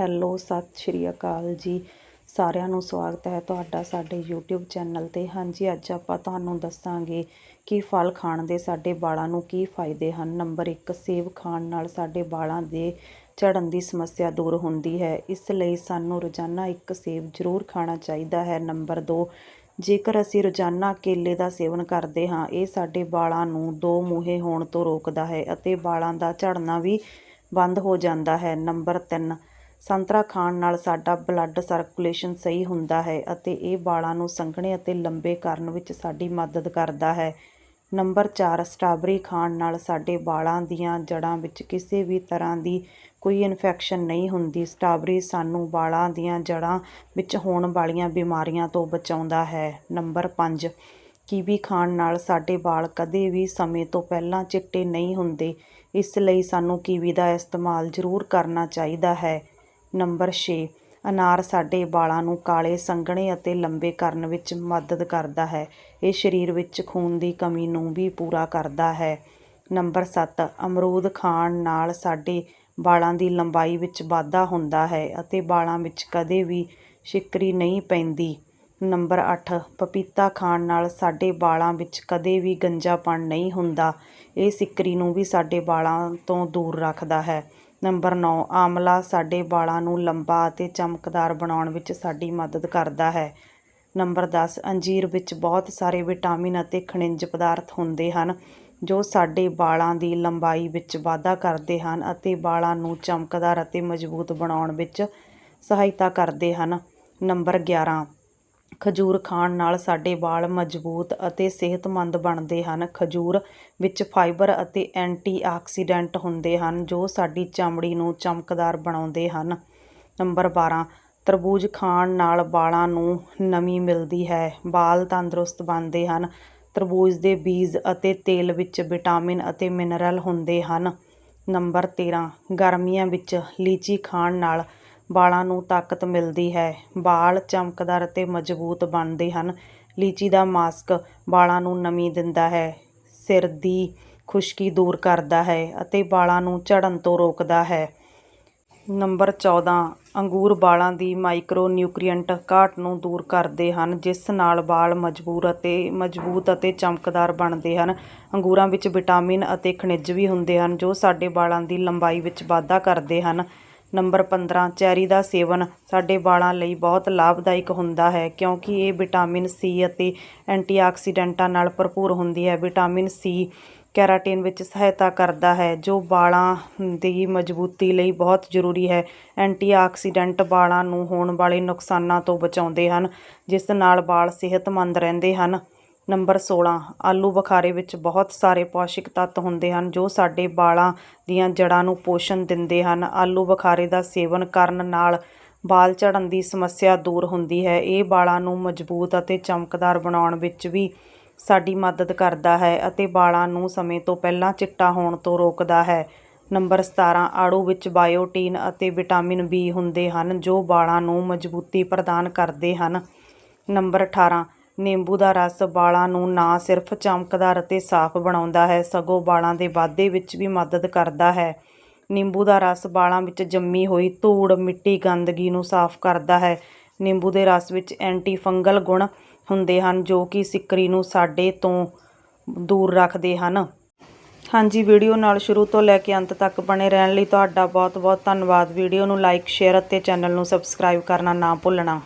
Hello, ਸਤਿ ਸ਼੍ਰੀ ਅਕਾਲ ਜੀ। ਸਾਰਿਆਂ ਨੂੰ ਸਵਾਗਤ ਹੈ ਤੁਹਾਡਾ ਸਾਡੇ YouTube ਚੈਨਲ ਤੇ। ਹਾਂਜੀ, ਅੱਜ ਆਪਾਂ ਤੁਹਾਨੂੰ ਦੱਸਾਂਗੇ ਕਿ ਫਲ ਖਾਣ ਦੇ ਸਾਡੇ ਵਾਲਾਂ ਨੂੰ ਕੀ ਫਾਇਦੇ ਹਨ। ਨੰਬਰ 1 ਸੇਬ ਖਾਣ ਨਾਲ ਸਾਡੇ ਵਾਲਾਂ ਦੇ ਝੜਨ ਦੀ ਸਮੱਸਿਆ ਦੂਰ ਹੁੰਦੀ ਹੈ। ਇਸ ਲਈ ਸਾਨੂੰ ਰੋਜ਼ਾਨਾ ਇੱਕ ਸੇਬ ਜ਼ਰੂਰ ਖਾਣਾ ਚਾਹੀਦਾ ਹੈ। ਨੰਬਰ 2 ਜੇਕਰ ਅਸੀਂ ਰੋਜ਼ਾਨਾ ਕੇਲੇ ਦਾ ਸੇਵਨ ਕਰਦੇ ਹਾਂ, ਇਹ ਸਾਡੇ ਵਾਲਾਂ ਨੂੰ ਦੋ ਮੂਹੇ ਹੋਣ ਤੋਂ ਰੋਕਦਾ ਹੈ ਅਤੇ ਵਾਲਾਂ ਦਾ ਝੜਨਾ ਵੀ ਬੰਦ ਹੋ ਜਾਂਦਾ ਹੈ। ਨੰਬਰ 3 ਸੰਤਰਾ ਖਾਣ ਨਾਲ ਸਾਡਾ ਬਲੱਡ ਸਰਕੂਲੇਸ਼ਨ ਸਹੀ ਹੁੰਦਾ ਹੈ ਅਤੇ ਇਹ ਵਾਲਾਂ ਨੂੰ ਸੰਘਣੇ ਅਤੇ ਲੰਬੇ ਕਰਨ ਵਿੱਚ ਸਾਡੀ ਮਦਦ ਕਰਦਾ ਹੈ। ਨੰਬਰ 4 ਸਟ੍ਰਾਬੇਰੀ ਖਾਣ ਨਾਲ ਸਾਡੇ ਵਾਲਾਂ ਦੀਆਂ ਜੜ੍ਹਾਂ ਵਿੱਚ ਕਿਸੇ ਵੀ ਤਰ੍ਹਾਂ ਦੀ ਕੋਈ ਇਨਫੈਕਸ਼ਨ ਨਹੀਂ ਹੁੰਦੀ। ਸਟ੍ਰਾਬੇਰੀ ਸਾਨੂੰ ਵਾਲਾਂ ਦੀਆਂ ਜੜ੍ਹਾਂ ਵਿੱਚ ਹੋਣ ਵਾਲੀਆਂ ਬਿਮਾਰੀਆਂ ਤੋਂ ਬਚਾਉਂਦਾ ਹੈ। ਨੰਬਰ 5 ਕੀਵੀ ਖਾਣ ਨਾਲ ਸਾਡੇ ਵਾਲ ਕਦੇ ਵੀ ਸਮੇਂ ਤੋਂ ਪਹਿਲਾਂ ਚਿੱਟੇ ਨਹੀਂ ਹੁੰਦੇ। ਇਸ ਲਈ ਸਾਨੂੰ ਕੀਵੀ ਦਾ ਇਸਤੇਮਾਲ ਜ਼ਰੂਰ ਕਰਨਾ ਚਾਹੀਦਾ ਹੈ। ਨੰਬਰ 6 ਅਨਾਰ ਸਾਡੇ ਵਾਲਾਂ ਨੂੰ ਕਾਲੇ, ਸੰਘਣੇ ਅਤੇ ਲੰਬੇ ਕਰਨ ਵਿੱਚ ਮਦਦ ਕਰਦਾ ਹੈ। ਇਹ ਸਰੀਰ ਵਿੱਚ ਖੂਨ ਦੀ ਕਮੀ ਨੂੰ ਵੀ ਪੂਰਾ ਕਰਦਾ ਹੈ। ਨੰਬਰ 7 ਅਮਰੂਦ ਖਾਣ ਨਾਲ ਸਾਡੇ ਵਾਲਾਂ ਦੀ ਲੰਬਾਈ ਵਿੱਚ ਵਾਧਾ ਹੁੰਦਾ ਹੈ ਅਤੇ ਵਾਲਾਂ ਵਿੱਚ ਕਦੇ ਵੀ ਸ਼ਿਕਰੀ ਨਹੀਂ ਪੈਂਦੀ। ਨੰਬਰ 8 ਪਪੀਤਾ ਖਾਣ ਨਾਲ ਸਾਡੇ ਵਾਲਾਂ ਵਿੱਚ ਕਦੇ ਵੀ ਗੰਜਾਪਣ ਨਹੀਂ ਹੁੰਦਾ। ਇਹ ਸਿਕਰੀ ਨੂੰ ਵੀ ਸਾਡੇ ਵਾਲਾਂ ਤੋਂ ਦੂਰ ਰੱਖਦਾ ਹੈ। ਨੰਬਰ 9 ਆਮਲਾ ਸਾਡੇ ਵਾਲਾਂ ਨੂੰ ਲੰਬਾ ਅਤੇ ਚਮਕਦਾਰ ਬਣਾਉਣ ਵਿੱਚ ਸਾਡੀ ਮਦਦ ਕਰਦਾ ਹੈ। ਨੰਬਰ ਦਸ, ਅੰਜੀਰ ਵਿੱਚ ਬਹੁਤ ਸਾਰੇ ਵਿਟਾਮਿਨ ਅਤੇ ਖਣਿਜ ਪਦਾਰਥ ਹੁੰਦੇ ਹਨ, ਜੋ ਸਾਡੇ ਵਾਲਾਂ ਦੀ ਲੰਬਾਈ ਵਿੱਚ ਵਾਧਾ ਕਰਦੇ ਹਨ ਅਤੇ ਵਾਲਾਂ ਨੂੰ ਚਮਕਦਾਰ ਅਤੇ ਮਜ਼ਬੂਤ ਬਣਾਉਣ ਵਿੱਚ ਸਹਾਇਤਾ ਕਰਦੇ ਹਨ। ਨੰਬਰ 11 ਖਜੂਰ ਖਾਣ ਨਾਲ ਸਾਡੇ ਵਾਲ ਮਜ਼ਬੂਤ ਅਤੇ ਸਿਹਤਮੰਦ ਬਣਦੇ ਹਨ। ਖਜੂਰ ਵਿੱਚ ਫਾਈਬਰ ਅਤੇ ਐਂਟੀਆਕਸੀਡੈਂਟ ਹੁੰਦੇ ਹਨ, ਜੋ ਸਾਡੀ ਚਮੜੀ ਨੂੰ ਚਮਕਦਾਰ ਬਣਾਉਂਦੇ ਹਨ। ਨੰਬਰ 12 ਤਰਬੂਜ ਖਾਣ ਨਾਲ ਵਾਲਾਂ ਨੂੰ ਨਮੀ ਮਿਲਦੀ ਹੈ। ਵਾਲ ਤੰਦਰੁਸਤ ਬਣਦੇ ਹਨ। ਤਰਬੂਜ ਦੇ ਬੀਜ ਅਤੇ ਤੇਲ ਵਿੱਚ ਵਿਟਾਮਿਨ ਅਤੇ ਮਿਨਰਲ ਹੁੰਦੇ ਹਨ। ਨੰਬਰ 13 ਗਰਮੀਆਂ ਵਿੱਚ ਲੀਚੀ ਖਾਣ ਨਾਲ ਵਾਲਾਂ ਨੂੰ ਤਾਕਤ ਮਿਲਦੀ ਹੈ। ਵਾਲ ਚਮਕਦਾਰ ਅਤੇ ਮਜ਼ਬੂਤ ਬਣਦੇ ਹਨ। ਲੀਚੀ ਦਾ ਮਾਸਕ ਵਾਲਾਂ ਨੂੰ ਨਮੀ ਦਿੰਦਾ ਹੈ। ਸਿਰ ਦੀ ਖੁਸ਼ਕੀ ਦੂਰ ਕਰਦਾ ਹੈ ਅਤੇ ਵਾਲਾਂ ਨੂੰ ਝੜਨ ਤੋਂ ਰੋਕਦਾ ਹੈ। ਨੰਬਰ 14 ਅੰਗੂਰ ਵਾਲਾਂ ਦੀ ਮਾਈਕਰੋ ਨਿਊਟ੍ਰੀਐਂਟ ਘਾਟ ਨੂੰ ਦੂਰ ਕਰਦੇ ਹਨ, ਜਿਸ ਨਾਲ ਵਾਲ ਮਜ਼ਬੂਤ ਅਤੇ ਮਜ਼ਬੂਤ ਅਤੇ ਚਮਕਦਾਰ ਬਣਦੇ ਹਨ। ਅੰਗੂਰਾਂ ਵਿੱਚ ਵਿਟਾਮਿਨ ਅਤੇ ਖਣਿਜ ਵੀ ਹੁੰਦੇ ਹਨ, ਜੋ ਸਾਡੇ ਵਾਲਾਂ ਦੀ ਲੰਬਾਈ ਵਿੱਚ ਵਾਧਾ ਕਰਦੇ ਹਨ। ਨੰਬਰ 15 ਚੈਰੀ ਦਾ ਸੇਵਨ ਸਾਡੇ ਵਾਲਾਂ ਲਈ ਬਹੁਤ ਲਾਭਦਾਇਕ ਹੁੰਦਾ ਹੈ ਕਿਉਂਕਿ ਇਹ ਵਿਟਾਮਿਨ ਸੀ ਅਤੇ ਐਂਟੀਆਕਸੀਡੈਂਟਾਂ ਨਾਲ ਭਰਪੂਰ ਹੁੰਦੀ ਹੈ। ਵਿਟਾਮਿਨ ਸੀ ਕੈਰਾਟਿਨ ਵਿੱਚ ਸਹਾਇਤਾ ਕਰਦਾ ਹੈ, ਜੋ ਵਾਲਾਂ ਦੀ ਮਜ਼ਬੂਤੀ ਲਈ ਬਹੁਤ ਜ਼ਰੂਰੀ ਹੈ। ਐਂਟੀਆਕਸੀਡੈਂਟ ਵਾਲਾਂ ਨੂੰ ਹੋਣ ਵਾਲੇ ਨੁਕਸਾਨਾਂ ਤੋਂ ਬਚਾਉਂਦੇ ਹਨ, ਜਿਸ ਨਾਲ ਵਾਲ ਸਿਹਤਮੰਦ ਰਹਿੰਦੇ ਹਨ। ਨੰਬਰ 16 ਆਲੂ ਬੁਖਾਰੇ ਵਿੱਚ ਬਹੁਤ ਸਾਰੇ ਪੌਸ਼ਟਿਕ ਤੱਤ ਹੁੰਦੇ ਹਨ ਜੋ ਸਾਡੇ ਵਾਲਾਂ ਦੀਆਂ ਜੜ੍ਹਾਂ ਨੂੰ ਪੋਸ਼ਣ ਦਿੰਦੇ ਹਨ। ਆਲੂ ਬੁਖਾਰੇ ਦਾ ਸੇਵਨ ਕਰਨ ਨਾਲ ਵਾਲ ਝੜਨ ਦੀ ਸਮੱਸਿਆ ਦੂਰ ਹੁੰਦੀ ਹੈ। ਇਹ ਵਾਲਾਂ ਨੂੰ ਮਜ਼ਬੂਤ ਅਤੇ ਚਮਕਦਾਰ ਬਣਾਉਣ ਵਿੱਚ ਵੀ ਸਾਡੀ ਮਦਦ ਕਰਦਾ ਹੈ ਅਤੇ ਵਾਲਾਂ ਨੂੰ ਸਮੇਂ ਤੋਂ ਪਹਿਲਾਂ ਚਿੱਟਾ ਹੋਣ ਤੋਂ ਰੋਕਦਾ ਹੈ। ਨੰਬਰ 17 ਆੜੂ ਵਿੱਚ ਬਾਇਓਟੀਨ ਅਤੇ ਵਿਟਾਮਿਨ ਬੀ ਹੁੰਦੇ ਹਨ ਜੋ ਵਾਲਾਂ ਨੂੰ ਮਜ਼ਬੂਤੀ ਪ੍ਰਦਾਨ ਕਰਦੇ ਹਨ। ਨੰਬਰ 18 ਨਿੰਬੂ ਦਾ ਰਸ ਵਾਲਾਂ ਨੂੰ ਨਾ ਸਿਰਫ ਚਮਕਦਾਰ ਅਤੇ ਸਾਫ਼ ਬਣਾਉਂਦਾ ਹੈ, ਸਗੋਂ ਵਾਲਾਂ ਦੇ ਵਾਧੇ ਵਿੱਚ ਵੀ ਮਦਦ ਕਰਦਾ ਹੈ। ਨਿੰਬੂ ਦਾ ਰਸ ਵਾਲਾਂ ਵਿੱਚ ਜੰਮੀ ਹੋਈ ਧੂੜ ਮਿੱਟੀ ਗੰਦਗੀ ਨੂੰ ਸਾਫ਼ ਕਰਦਾ ਹੈ। ਨਿੰਬੂ ਦੇ ਰਸ ਵਿੱਚ ਐਂਟੀ ਫੰਗਲ ਗੁਣ ਹੁੰਦੇ ਹਨ ਜੋ ਕਿ ਸਿੱਕਰੀ ਨੂੰ ਸਾਡੇ ਤੋਂ ਦੂਰ ਰੱਖਦੇ ਹਨ। ਹਾਂਜੀ, ਵੀਡੀਓ ਨਾਲ ਸ਼ੁਰੂ ਤੋਂ ਲੈ ਕੇ ਅੰਤ ਤੱਕ ਬਣੇ ਰਹਿਣ ਲਈ ਤੁਹਾਡਾ ਬਹੁਤ ਬਹੁਤ ਧੰਨਵਾਦ। ਵੀਡੀਓ ਨੂੰ ਲਾਈਕ, ਸ਼ੇਅਰ ਅਤੇ ਚੈਨਲ ਨੂੰ ਸਬਸਕ੍ਰਾਈਬ ਕਰਨਾ ਨਾ ਭੁੱਲਣਾ।